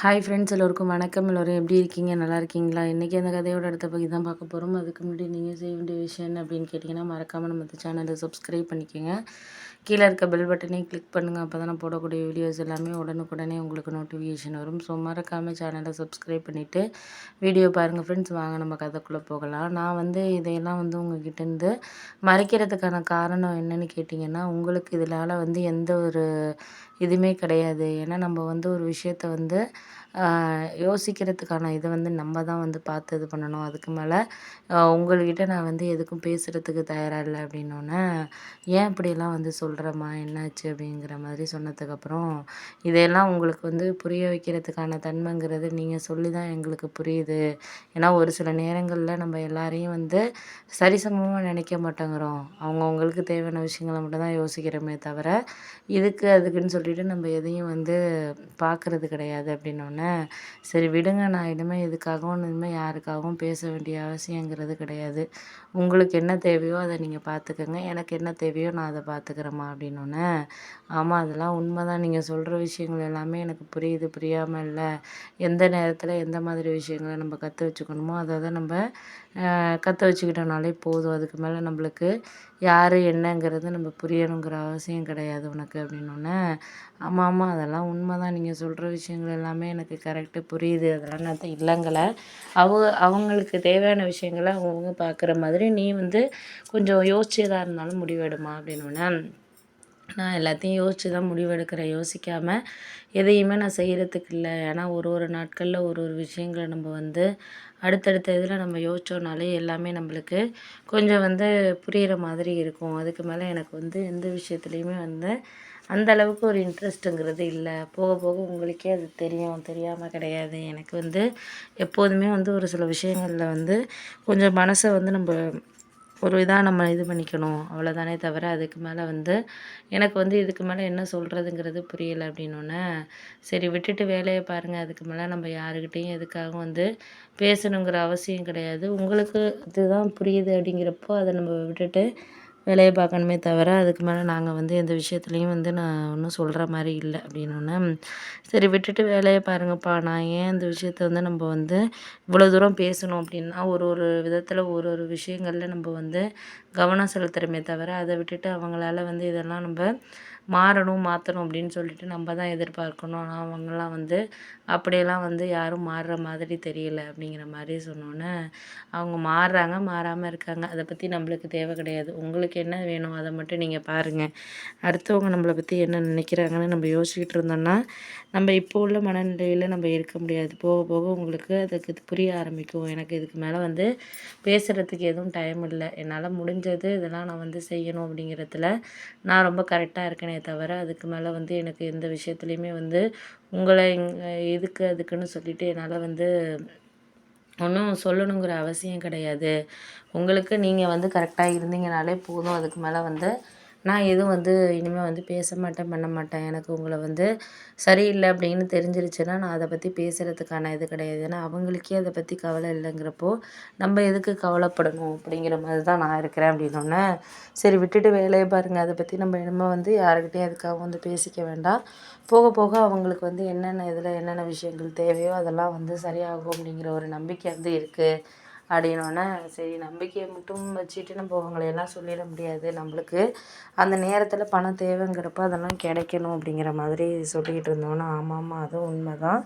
Hi friends எல்லோருக்கும் வணக்கம். எல்லோரும் எப்படி இருக்கீங்க? நல்லா இருக்கீங்களா? இன்றைக்கி அந்த கதையோட அடுத்த பகுதி தான் பார்க்க போகிறோம் அதுக்கு முன்னாடி நீங்கள் செய்ய வேண்டிய விஷயம் என்ன அப்படின்னு கேட்டிங்கன்னா மறக்காமல் நம்ம சேனலை சப்ஸ்கிரைப் பண்ணிக்கோங்க. கீழே இருக்க பெல் பட்டனையும் கிளிக் பண்ணுங்கள் அப்போ தான் நான் போடக்கூடிய வீடியோஸ் எல்லாமே உடனுக்குடனே உங்களுக்கு நோட்டிஃபிகேஷன் வரும். ஸோ மறக்காமல் சேனலை சப்ஸ்கிரைப் பண்ணிவிட்டு வீடியோ பாருங்கள் ஃப்ரெண்ட்ஸ் வாங்க நம்ம கதைக்குள்ளே போகலாம். நான் வந்து இதையெல்லாம் வந்து உங்ககிட்டேருந்து மறைக்கிறதுக்கான காரணம் என்னன்னு கேட்டிங்கன்னா உங்களுக்கு இதனால் வந்து எந்த ஒரு இதுவுமே கிடையாது. ஏன்னா நம்ம வந்து ஒரு விஷயத்த வந்து யோசிக்கிறதுக்கான இதை வந்து நம்ம தான் வந்து பார்த்து இது பண்ணணும். அதுக்கு மேலே உங்கள்கிட்ட நான் வந்து எதுக்கும் பேசுகிறதுக்கு தயாராக இல்லை அப்படின்னோடனே ஏன் இப்படியெல்லாம் வந்து சொல்கிறேம்மா என்னாச்சு? அப்படிங்கிற மாதிரி சொன்னதுக்கப்புறம் இதையெல்லாம் உங்களுக்கு வந்து புரிய வைக்கிறதுக்கான தன்மைங்கிறது நீங்கள் சொல்லி தான் எங்களுக்கு புரியுது. ஏன்னா ஒரு சில நேரங்களில் நம்ம எல்லாரையும் வந்து சரிசமமாக நினைக்க மாட்டேங்கிறோம். அவங்கவுங்களுக்கு தேவையான விஷயங்களை மட்டும் தான் யோசிக்கிறோமே தவிர இதுக்கு அதுக்குன்னு சொல்லிட்டு நம்ம எதையும் வந்து பார்க்குறது கிடையாது அப்படின்னு அப்படின்னோடனே சரி விடுங்க நான் இனிமேல் எதுக்காகவும் இனிமேல் யாருக்காகவும் பேச வேண்டிய அவசியங்கிறது கிடையாது. உங்களுக்கு என்ன தேவையோ அதை நீங்கள் பார்த்துக்கங்க எனக்கு என்ன தேவையோ நான் அதை பார்த்துக்கிறேம்மா அப்படின்னோடனே ஆமாம் அதெல்லாம் உண்மை தான் நீங்கள் சொல்கிற விஷயங்கள் எல்லாமே எனக்கு புரியுது. புரியாமல் இல்லை. எந்த நேரத்தில் எந்த மாதிரி விஷயங்களை நம்ம கற்று வச்சுக்கணுமோ அதை தான் நம்ம கற்று வச்சுக்கிட்டோம்னாலே போதும். அதுக்கு மேலே நம்மளுக்கு யார் என்னங்கிறது நம்ம புரியணுங்கிற அவசியம் கிடையாது உனக்கு அப்படின்னோடனே ஆமாம் ஆமாம் அதெல்லாம் உண்மை தான் நீங்கள் சொல்கிற விஷயங்கள் எல்லாமே எனக்கு கரெக்டு புரியுது. அதெல்லாம் நான் தான் இல்லைங்கள அவங்க அவங்களுக்கு தேவையான விஷயங்களை அவங்கவுங்க பார்க்குற மாதிரி நீ வந்து கொஞ்சம் யோசிச்சதாக இருந்தாலும் முடிவெடுமா அப்படின்னோடனே நான் எல்லாத்தையும் யோசித்து தான் முடிவெடுக்கிறேன். யோசிக்காமல் எதையுமே நான் செய்கிறதுக்கு இல்லை. ஏன்னா ஒரு ஒரு நாட்களில் ஒரு ஒரு விஷயங்களை நம்ம வந்து அடுத்தடுத்த இதில் நம்ம யோசித்தோம்னாலே எல்லாமே நம்மளுக்கு கொஞ்சம் வந்து புரிகிற மாதிரி இருக்கும். அதுக்கு மேலே எனக்கு வந்து எந்த விஷயத்துலையுமே வந்து அந்த அளவுக்கு ஒரு இன்ட்ரெஸ்ட்டுங்கிறது இல்லை. போக போக உங்களுக்கே அது தெரியும். தெரியாமல் கிடையாது. எனக்கு வந்து எப்போதுமே வந்து ஒரு சில விஷயங்களில் வந்து கொஞ்சம் மனசை வந்து நம்ம ஒரு இதாக நம்ம இது பண்ணிக்கணும். அவ்வளோதானே தவிர அதுக்கு மேலே வந்து எனக்கு வந்து இதுக்கு மேலே என்ன சொல்கிறதுங்கிறது புரியலை அப்படின்னோடனே சரி விட்டுட்டு வேலையை பாருங்கள் அதுக்கு மேலே நம்ம யாருக்கிட்டேயும் எதுக்காகவும் வந்து பேசணுங்கிற அவசியம் கிடையாது. உங்களுக்கு இதுதான் புரியுது அப்படிங்கிறப்போ அதை நம்ம விட்டுட்டு வேலையை பார்க்கணுமே தவிர அதுக்கு மேலே நாங்கள் வந்து எந்த விஷயத்துலையும் வந்து நான் ஒன்றும் சொல்கிற மாதிரி இல்லை அப்படின்னோன்னே சரி விட்டுட்டு வேலையை பாருங்கப்பா. நான் ஏன் இந்த விஷயத்த வந்து நம்ம வந்து இவ்வளோ தூரம் பேசணும் அப்படின்னா ஒரு ஒரு விதத்தில் ஒரு ஒரு விஷயங்களில் நம்ம வந்து கவனம் செலுத்துகிறோமே தவிர அதை விட்டுட்டு அவங்களால வந்து இதெல்லாம் நம்ம மாறணும் மாற்றணும் அப்படின்னு சொல்லிட்டு நம்ம தான் எதிர்பார்க்கணும். ஆனால் அவங்களாம் வந்து அப்படியெல்லாம் வந்து யாரும் மாறுற மாதிரி தெரியல அப்படிங்கிற மாதிரி சொன்னோன்னே அவங்க மாறுறாங்க மாறாமல் இருக்காங்க. அதை பற்றி நம்மளுக்கு தேவை கிடையாது. உங்களுக்கு உங்களுக்கு என்ன வேணும் அதை மட்டும் நீங்கள் பாருங்கள் அடுத்தவங்க நம்மளை பற்றி என்ன நினைக்கிறாங்கன்னு நம்ம யோசிச்சுக்கிட்டு இருந்தோம்னா நம்ம இப்போ உள்ள மனநிலையில் நம்ம இருக்க முடியாது. போக போக உங்களுக்கு அதுக்கு இது புரிய ஆரம்பிக்கும். எனக்கு இதுக்கு மேலே வந்து பேசுகிறதுக்கு எதுவும் டைம் இல்லை. என்னால் முடிஞ்சது இதெல்லாம் நான் வந்து செய்யணும் அப்படிங்கிறதுல நான் ரொம்ப கரெக்டாக இருக்கேனே தவிர அதுக்கு மேலே வந்து எனக்கு எந்த விஷயத்துலையுமே வந்து உங்களை இதுக்கு அதுக்குன்னு சொல்லிட்டு என்னால் வந்து ஒன்றும் சொல்லணுங்கிற அவசியம் கிடையாது. உங்களுக்கு நீங்கள் வந்து கரெக்டாக இருந்தீங்கனாலே போதும். அதுக்கு மேலே வந்து நான் எதுவும் வந்து இனிமேல் வந்து பேச மாட்டேன் பண்ண மாட்டேன். எனக்கு உங்களை வந்து சரியில்லை அப்படின்னு தெரிஞ்சிருச்சுன்னா நான் அதை பற்றி பேசுகிறதுக்கான இது கிடையாது. ஏன்னா அவங்களுக்கே அதை பற்றி கவலை இல்லைங்கிறப்போ நம்ம எதுக்கு கவலைப்படணும் அப்படிங்கிற மாதிரி தான் நான் இருக்கிறேன் அப்படின்னோடனே சரி விட்டுட்டு வேலையை பாருங்கள் அதை பற்றி நம்ம இனிமேல் வந்து யாருக்கிட்டையும் அதுக்காக வந்து பேசிக்க வேண்டாம். போக போக அவங்களுக்கு வந்து என்னென்ன இதில் என்னென்ன விஷயங்கள் தேவையோ அதெல்லாம் வந்து சரியாகும் அப்படிங்கிற ஒரு நம்பிக்கை வந்து இருக்குது அப்படின்னோடனே சரி நம்பிக்கையை மட்டும் வச்சுட்டு நம்ம அவங்களையெல்லாம் சொல்லிட முடியாது. நம்மளுக்கு அந்த நேரத்தில் பணம் தேவைங்கிறப்ப அதெல்லாம் கிடைக்கணும் அப்படிங்கிற மாதிரி சொல்லிக்கிட்டு இருந்தோன்னா ஆமாம் ஆமாம் அதுவும் உண்மை தான்